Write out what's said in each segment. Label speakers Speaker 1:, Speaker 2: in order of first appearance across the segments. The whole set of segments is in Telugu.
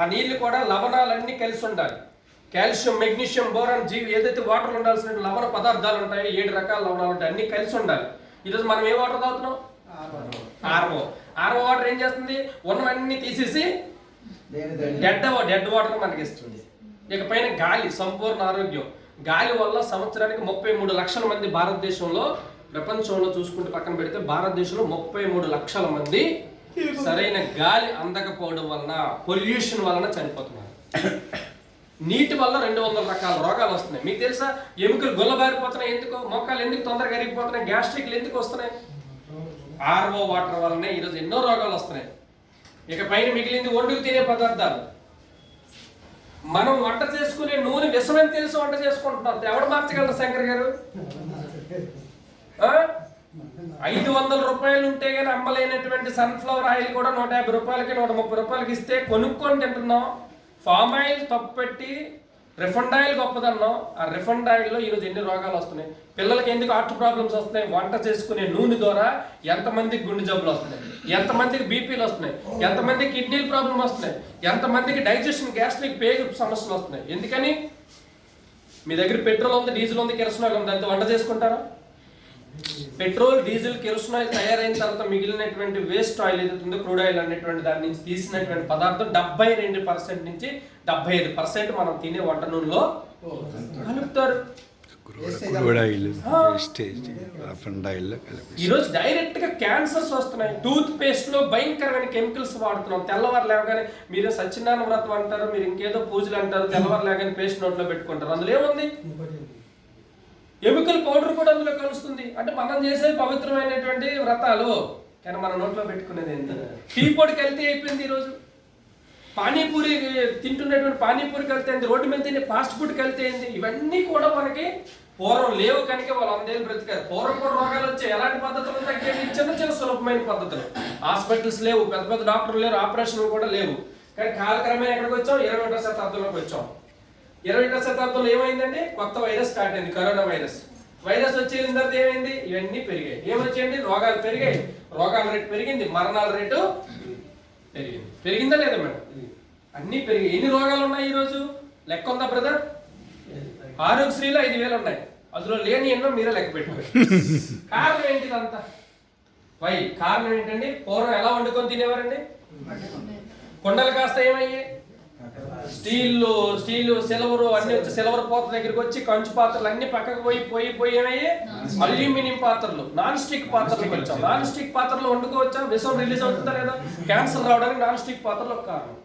Speaker 1: ఆ నీళ్ళు కూడా లవణాలన్నీ కలిసి ఉండాలి. కాల్షియం మెగ్నీషియం బోరాన్ జీవి ఏదైతే వాటర్ ఉండాల్సిన లవణ పదార్థాలు ఉంటాయో ఏడు రకాల లవణాలు ఉంటాయి. అన్ని కలిసి ఉండాలి. ఈరోజు మనం ఏ వాటర్ తాగుతున్నాం? ఆర్ఓ. ఆర్ఓ. వాటర్ ఏం చేస్తుంది? ఉన్నవన్నీ తీసేసి డెడ్ డెడ్ వాటర్ మనకి ఇస్తుంది. ఇక పైన గాలి సంపూర్ణ ఆరోగ్యం. గాలి వల్ల సంవత్సరానికి ముప్పై మూడు లక్షల మంది భారతదేశంలో ప్రపంచంలో చూసుకుంటే పక్కన పెడితే భారతదేశంలో ముప్పై మూడు లక్షల మంది సరైన గాలి అందకపోవడం వలన పొల్యూషన్ వలన చనిపోతున్నారు. నీటి వల్ల రెండు వందల రకాల రోగాలు వస్తున్నాయి. మీకు తెలుసా? ఎముకలు గుల్లబారిపోతున్నాయి. ఎందుకు? మొక్కలు ఎందుకు తొందరగా అరిగిపోతున్నాయి? గ్యాస్ట్రిక్లు ఎందుకు వస్తున్నాయి? ఆర్ఓ వాటర్ వల్లనే ఈరోజు ఎన్నో రోగాలు వస్తున్నాయి. ఇక పైన మిగిలింది వండుకు తినే పదార్థాలు. మనం వంట చేసుకునే నూనె విషమని తెలిసి వంట చేసుకుంటున్నాం. ఎవడు మార్చగలరు శంకర్ గారు? ఐదు వందల రూపాయలు ఉంటే కానీ అమ్మలేనటువంటి సన్ఫ్లవర్ ఆయిల్ కూడా నూట యాభై రూపాయలకి నూట ముప్పై రూపాయలకి ఇస్తే కొనుక్కొని తింటున్నాం. ఫామ్ ఆయిల్ తప్పు పెట్టి రిఫండ్ ఆయిల్ గొప్పదన్నాం. ఆ రిఫండ్ ఆయిల్లో ఈరోజు ఎన్ని రోగాలు వస్తున్నాయి? పిల్లలకి ఎందుకు హార్ట్ ప్రాబ్లమ్స్ వస్తున్నాయి? వంట చేసుకునే నూనె ద్వారా ఎంతమందికి గుండె జబ్బులు వస్తున్నాయి? ఎంతమందికి బీపీలు వస్తున్నాయి? ఎంతమందికి కిడ్నీ ప్రాబ్లం వస్తున్నాయి? ఎంతమందికి డైజెషన్ గ్యాస్ట్రిక్ పేగు సమస్యలు వస్తున్నాయి? ఎందుకని? మీ దగ్గర పెట్రోల్ ఉంది డీజిల్ ఉంది కిరసనాయిల్ ఉంది దాంతో వంట చేసుకుంటారా? పెట్రోల్ డీజిల్ కిరసనాయిల్ తయారైన తర్వాత మిగిలినటువంటి వేస్ట్ ఆయిల్ ఏదైతే ఉందో క్రూడ్ ఆయిల్ అనేటువంటి దాని నుంచి తీసినటువంటి పదార్థం డెబ్బై రెండు పర్సెంట్ నుంచి డెబ్బై ఐదు పర్సెంట్ మనం తినే వంట నూనెలో కలుపుతారు.
Speaker 2: Crude oil wastage refund oil కలిపి
Speaker 1: ఈ రోజు డైరెక్ట్గా క్యాన్సర్స్ వస్తున్నాయి. టూత్ పేస్ట్లో భయంకరమైన కెమికల్స్ వాడుతున్నాం. తెల్లవారు లేవగానే మీరు సత్యనారాయణ వ్రతం అంటారు మీరు ఇంకేదో పూజలు అంటారు తెల్లవారు లేవగానే పేస్ట్ నోట్లో పెట్టుకుంటారు. అందులో ఏముంది? ఎముకల పౌడర్ కూడా అందులో కలుస్తుంది. అంటే మనం చేసే పవిత్రమైనటువంటి వ్రతాలు కానీ మన నోట్లో పెట్టుకునేది ఎంత టీ పొడి కలితే అయిపోయింది ఈరోజు. పానీపూరి తింటున్నటువంటి పానీపూరి కలితే రోడ్డు మీద తినే ఫాస్ట్ ఫుడ్ కలితే అయింది. ఇవన్నీ కూడా మనకి పూర్వం లేవు కనుక వాళ్ళు అందేళ్ళు బ్రతికారు. పూర్వం కూడా రోగాలు వచ్చాయి. ఎలాంటి పద్ధతులు తగ్గేవి చిన్న చిన్న సులభమైన పద్ధతులు. హాస్పిటల్స్ లేవు పెద్ద పెద్ద డాక్టర్లు లేరు ఆపరేషన్లు కూడా లేవు. కానీ కాలక్రమేణా ఎక్కడికి వచ్చాం? ఇరవై ఒకటో శతాబ్దంలోకి వచ్చాం. ఇరవై ఒకటో శతాబ్దంలో ఏమైందంటే కొత్త వైరస్ స్టార్ట్ అయింది కరోనా వైరస్. వైరస్ వచ్చేసిన తర్వాత ఏమైంది? ఇవన్నీ పెరిగాయి. ఏమొచ్చాయండి? రోగాలు పెరిగాయి. రోగాల రేటు పెరిగింది మరణాల రేటు పెరిగింది. పెరిగిందా లేదా మేడం? అన్నీ పెరిగాయి. ఎన్ని రోగాలు ఉన్నాయి ఈరోజు? లెక్క ఉందా బ్రదర్? ఆరోగ్యశ్రీలో ఐదు వేలు ఉన్నాయి. అందులో లేని ఎన్నో మీరే లెక్క పెట్టుకోండి. కారణం ఏంటి అంతా వై? కారణం ఏంటండి? పూర్వం ఎలా వండుకొని తినేవారండి? కొండలు కాస్త ఏమయ్యాయి? స్టీల్ స్టీల్ సిల్వర్ అన్ని వచ్చి సిల్వర్ పాత్ర దగ్గరికి వచ్చి కంచు పాత్రలు అన్ని పక్కకు పోయి పోయి పోయి ఏమయ్యి అల్యూమినియం పాత్రలు నాన్ స్టిక్ పాత్రలకు వచ్చాం. నాన్ స్టిక్ పాత్రలు వండుకోవచ్చా? విషం రిలీజ్ అవుతుందా లేదా? క్యాన్సర్ రావడానికి నాన్ స్టిక్ పాత్రలు ఒక కారణం.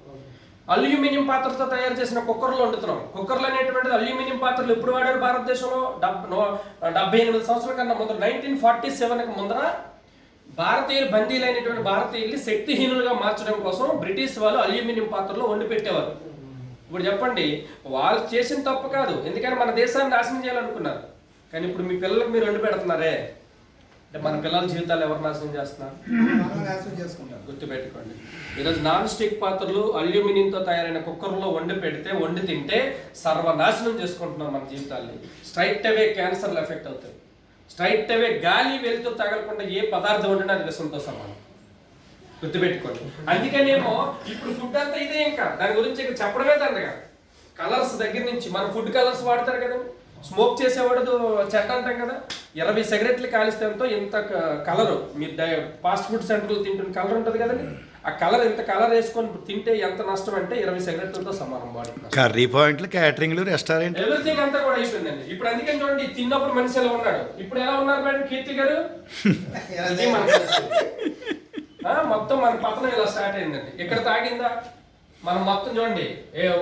Speaker 1: అల్యూమినియం పాత్రతో తయారు చేసిన కుక్కర్లు వండుతున్నాం. కుక్కర్లు అనేటువంటిది అల్యూమినియం పాత్రలు ఎప్పుడు వాడారు భారతదేశంలో? డెబ్బై ఎనిమిది సంవత్సరాల కన్నా ముందర నైన్టీన్ ఫార్టీ సెవెన్కి ముందర భారతీయులు బందీలైనటువంటి భారతీయుల్ని శక్తిహీనులుగా మార్చడం కోసం బ్రిటిష్ వాళ్ళు అల్యూమినియం పాత్రలో వండి పెట్టేవారు. ఇప్పుడు చెప్పండి వాళ్ళు చేసిన తప్పు కాదు. ఎందుకంటే మన దేశాన్ని నాశనం చేయాలనుకున్నారు? కానీ ఇప్పుడు మీ పిల్లలకు మీరు వండి పెడుతున్నారే? అంటే మన పిల్లల జీవితాలు ఎవరు నాశనం చేస్తున్నారు? గుర్తుపెట్టుకోండి. ఈరోజు నాన్ స్టిక్ పాత్రలు అల్యూమినియంతో తయారైన కుక్కర్లో వండి పెడితే వండి తింటే సర్వనాశనం చేసుకుంటున్నాం మన జీవితాల్ని. స్ట్రైట్ అవే క్యాన్సర్లు ఎఫెక్ట్ అవుతాయి. స్ట్రైట్ అవే గాలి వెలుతురు తగలకుండా ఏ పదార్థం వండినా అది విషంతో సమానం. గుర్తుపెట్టుకోండి. అందుకనేమో ఇప్పుడు ఫుడ్ అంతా ఇదే ఇంకా. దాని గురించి ఇంకా చెప్పడమే దండగా కలర్స్ దగ్గర నుంచి మన ఫుడ్ కలర్స్ వాడతారు కదా. స్మోక్ చేసేవాడు చెడ్డ అంటాం కదా. ఇరవై సిగరెట్లు కాలిస్తే ఎంతో ఇంత కలర్ మీరు ఫాస్ట్ ఫుడ్ సెంటర్లో తింటున్న కలర్ ఉంటుంది కదండి. ఆ కలర్ ఇంత కలర్ వేసుకొని తింటే ఎంత నష్టం అంటే ఇరవై సిగరెట్లతో సమానం బాడీ
Speaker 2: కర్రీ పాయింట్లు క్యాటరింగ్లు రెస్టారెంట్
Speaker 1: ఎవ్రీథింగ్ అంతా కూడా అయిపోయిందండి. ఇప్పుడు అందుకని చూడండి తిన్నప్పుడు మనిషి ఎలా ఉన్నాడు? ఇప్పుడు ఎలా ఉన్నారు మేడం కీర్తి గారు ఇది మన పరిస్థితి. ఆ, మొత్తం మన పతనం ఇలా స్టార్ట్ అయిందండి. ఇక్కడ తాగిందా? మనం మొత్తం చూడండి.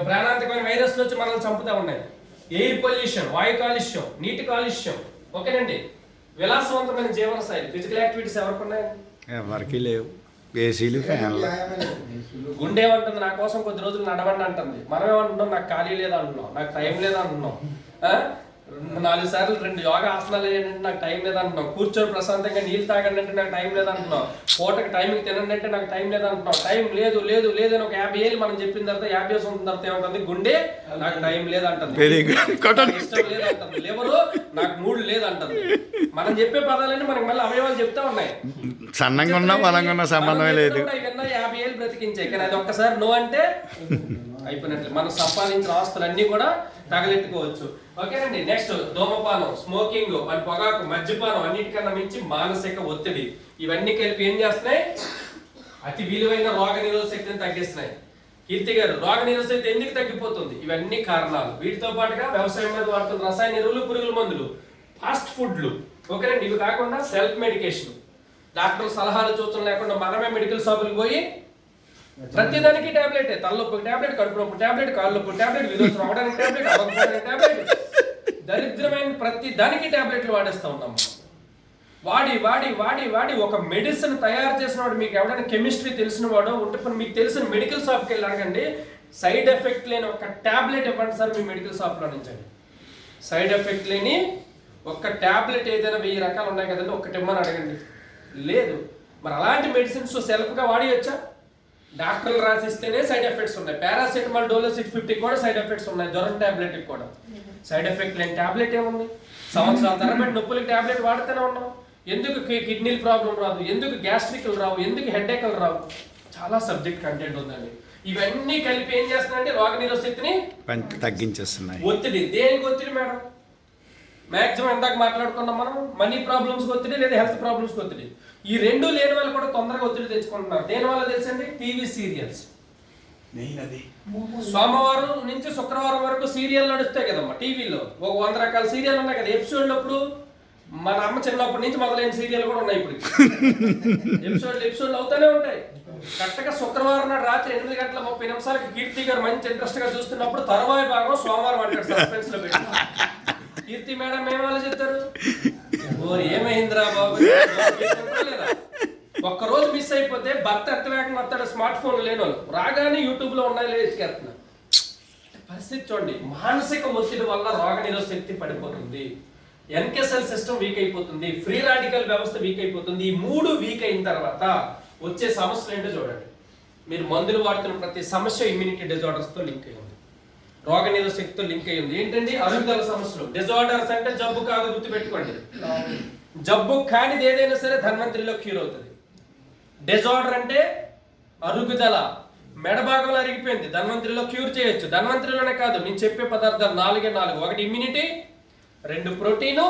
Speaker 1: ప్రాణాంతకమైన వైరస్లు వచ్చి మనల్ని చంపుతా ఉన్నాయి. ఎయిర్ పొల్యూషన్ వాయు కాలుష్యం నీటి కాలుష్యం. ఓకేనండి? విలాసవంతమైన జీవన శైలి. ఫిజికల్ యాక్టివిటీస్ ఎవరికి ఉన్నాయి?
Speaker 2: ఎవరికి లేవు. ఏసీలు ఫ్యాన్లు.
Speaker 1: గుండె ఏమంటుంది? నా కోసం కొద్ది రోజులు నడవండి అంటుంది. మనం ఏమంటున్నాం నాకు ఖాళీ లేదు అంటున్నాం నాకు టైం లేదు అంటున్నాం నాలుగు సార్లు రెండు యోగా ఆసనాలు వేయండి నాకు టైం లేదు అంటున్నాం కూర్చొని ప్రశాంతంగా నీళ్ళు తాగండి అంటే నాకు టైం లేదు అంటున్నాం పూటకి టైంకి తినండి అంటే నాకు టైం లేదు అంటున్నాం టైం లేదు లేదు లేదు అని ఒక యాభై ఏళ్ళు మనం చెప్పిన తర్వాత యాభై ఏళ్ళు తర్వాత ఏమంటుంది? గుండె నాకు టైం లేదు అంటుంది
Speaker 2: వెరీ గుడ్ కొట్టండి.
Speaker 1: నాకు ఇష్టం లేదు అంటుంది లివరు నాకు మూడు లేదు అంటుంది మనం చెప్పే పదాలన్నీ మనకి మళ్ళీ అవయవాలు చెప్తా ఉన్నాయి.
Speaker 2: సన్నంగా ఉన్నా బలంగా ఉన్నా సంబంధమే లేదు.
Speaker 1: ఇవన్నీ యాభై ఏళ్ళు బ్రతికించే కానీ అది ఒక్కసారి నో అంటే అయిపోయినట్లు. మనం సంపాదించిన ఆస్తులన్నీ కూడా తగలెట్టుకోవచ్చు. ఓకేనండి నెక్స్ట్ ధూమపానం స్మోకింగ్ మరి పొగాకు మద్యపానం అన్నిటికన్నా మించి మానసిక ఒత్తిడి. ఇవన్నీ కలిపి ఏం చేస్తున్నాయి? అతి విలువైన రోగ నిరోధ శక్తిని తగ్గిస్తున్నాయి. కీర్తి గారు రోగ నిరోధ శక్తి ఎందుకు తగ్గిపోతుంది? ఇవన్నీ కారణాలు. వీటితో పాటుగా వ్యవసాయం మీద వాడుతున్న రసాయన ఎరువులు పురుగుల మందులు ఫాస్ట్ ఫుడ్లు. ఓకేనండి ఇవి కాకుండా సెల్ఫ్ మెడికేషన్. డాక్టర్ సలహాలు చూస్తున్న లేకుండా మనమే మెడికల్ షాపులకు పోయి ప్రతిదానికి టాబ్లెట్ తలనొప్పి టాబ్లెట్ కడుపు నొప్పి టాబ్లెట్ కాళ్ళు నొప్పి టాబ్లెట్ రావడానికి టాబ్లెట్ అవ్వకపోవడానికి టాబ్లెట్. దరిద్రమైన ప్రతి దానికి టాబ్లెట్లు వాడేస్తా ఉన్నాం వాడి వాడి వాడి వాడి ఒక మెడిసిన్ తయారు చేసిన వాడు మీకు ఎవడైనా కెమిస్ట్రీ తెలిసిన వాడు ఉంటే మీకు తెలిసిన మెడికల్ షాప్కి వెళ్ళి అడగండి. సైడ్ ఎఫెక్ట్ లేని ఒక టాబ్లెట్ ఇవ్వండి సార్ మీ మెడికల్ షాప్లో నుంచి. సైడ్ ఎఫెక్ట్ లేని ఒక్క టాబ్లెట్ ఏదైనా వెయ్యి రకాలు ఉన్నాయి కదండి ఒక్కటి ఇమ్మని అడగండి. లేదు. మరి అలాంటి మెడిసిన్స్ సెల్ఫ్గా వాడియొచ్చా? డాక్టర్లు రాసిస్తేనే సైడ్ ఎఫెక్ట్స్ ఉన్నాయి పారాసెటమాల్ డోలో సిక్స్ ఫిఫ్టీ కూడా సైడ్ ఎఫెక్ట్స్ ఉన్నాయి. జ్వరం టాబ్లెట్ కూడా. సైడ్ ఎఫెక్ట్ లేని టాబ్లెట్ ఏముంది? సంవత్సరాల తరబడి నొప్పులకి టాబ్లెట్ వాడుతూనే ఉన్నాం. ఎందుకు కిడ్నీ ప్రాబ్లం రాదు ఎందుకు గ్యాస్ట్రిక్లు రావు? ఎందుకు హెడేక్లు రావు? చాలా సబ్జెక్ట్ కంటెంట్ ఉందండి. ఇవన్నీ కలిపి ఏం చేస్తున్నాయంటే రోగ నిరోధక శక్తిని
Speaker 2: తగ్గించేస్తున్నాయి.
Speaker 1: ఒత్తిడి. దేనికి ఒత్తిడి మేడం? మాక్సిమం ఎందాక మాట్లాడుకున్నాం మనం మనీ ప్రాబ్లమ్స్ ఒత్తిడి లేదా హెల్త్ ప్రాబ్లమ్స్ ఒత్తిడి. ఈ రెండు లేని వాళ్ళు కూడా తొందరగా ఒత్తిడి తెచ్చుకుంటున్నారు. దేని వల్ల తెలుసండి? TV serials. సోమవారం నుంచి శుక్రవారం వరకు సీరియల్ నడుస్తాయి కదమ్మా టీవీలో. ఒక వంద రకాల సీరియల్ ఉన్నాయి కదా. ఎపిసోడ్లు అప్పుడు మన అమ్మ చిన్నప్పటి నుంచి మొదలైన సీరియల్ కూడా ఉన్నాయి ఇప్పుడు ఎపిసోడ్లు ఎపిసోడ్లు అవుతానే ఉంటాయి. కరెక్ట్గా శుక్రవారం నాడు రాత్రి ఎనిమిది గంటల ముప్పై నిమిషాలకి కీర్తి గారు మంచి ఇంట్రెస్ట్గా చూస్తున్నప్పుడు తర్వాయి భాగం సోమవారం అంటాడు సస్పెన్స్లో పెట్టి. కీర్తి మేడం ఏం ఆలోచిస్తారు? ఓరి ఏమైందిరా బాబు? ఒక్క రోజు మిస్ అయిపోతే భర్త ఎంత వస్తాడు స్మార్ట్ ఫోన్ లేని వాళ్ళు రాగానే యూట్యూబ్లో ఉన్నాయి ఎత్తుకెళ్తున్నా పరిస్థితి చూడండి మానసిక ఒత్తిడి వల్ల రోగ నిరోధ శక్తి పడిపోతుంది. ఎన్కెసెల్ సిస్టమ్ వీక్ అయిపోతుంది ఫ్రీ రాడికల్ వ్యవస్థ వీక్ అయిపోతుంది. ఈ మూడు వీక్ అయిన తర్వాత వచ్చే సమస్యలు ఏంటో చూడండి. మీరు మందులు వాడుతున్న ప్రతి సమస్య ఇమ్యూనిటీ డిజార్డర్స్తో లింక్ అయి ఉంది రోగ నిరోధక శక్తితో లింక్ అయి ఉంది. ఏంటండి? అరుగుదల సమస్యలు. డిజార్డర్స్ అంటే జబ్బు కాదు గుర్తుపెట్టుకోండి. జబ్బు కానిది ఏదైనా సరే ధన్వంతరిలో క్యూర్ అవుతుంది డిజార్డర్ అంటే అరుగుదల. మెడ భాగంలో అరిగిపోయింది. ధన్వంతరిలో క్యూర్ చేయొచ్చు. ధన్వంతరిలోనే కాదు నేను చెప్పే పదార్థాలు నాలుగే నాలుగు. ఒకటి ఇమ్యూనిటీ రెండు ప్రోటీను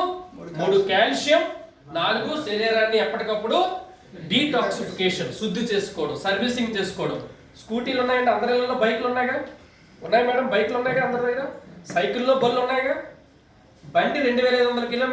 Speaker 1: మూడు కాల్షియం. నాలుగు శరీరాన్ని ఎప్పటికప్పుడు డీటాక్సిఫికేషన్ శుద్ధి చేసుకోవడం సర్వీసింగ్ చేసుకోవడం. స్కూటీలు ఉన్నాయండి? అందరి ఇళ్ళలో బైక్లు ఉన్నాయిగా? ఉన్నాయి మేడం బైక్లు ఉన్నాయిగా అందరి దగ్గర? సైకిల్లో బళ్ళు ఉన్నాయిగా? బండి రెండు వేల ఐదు వందల కిలోమీటర్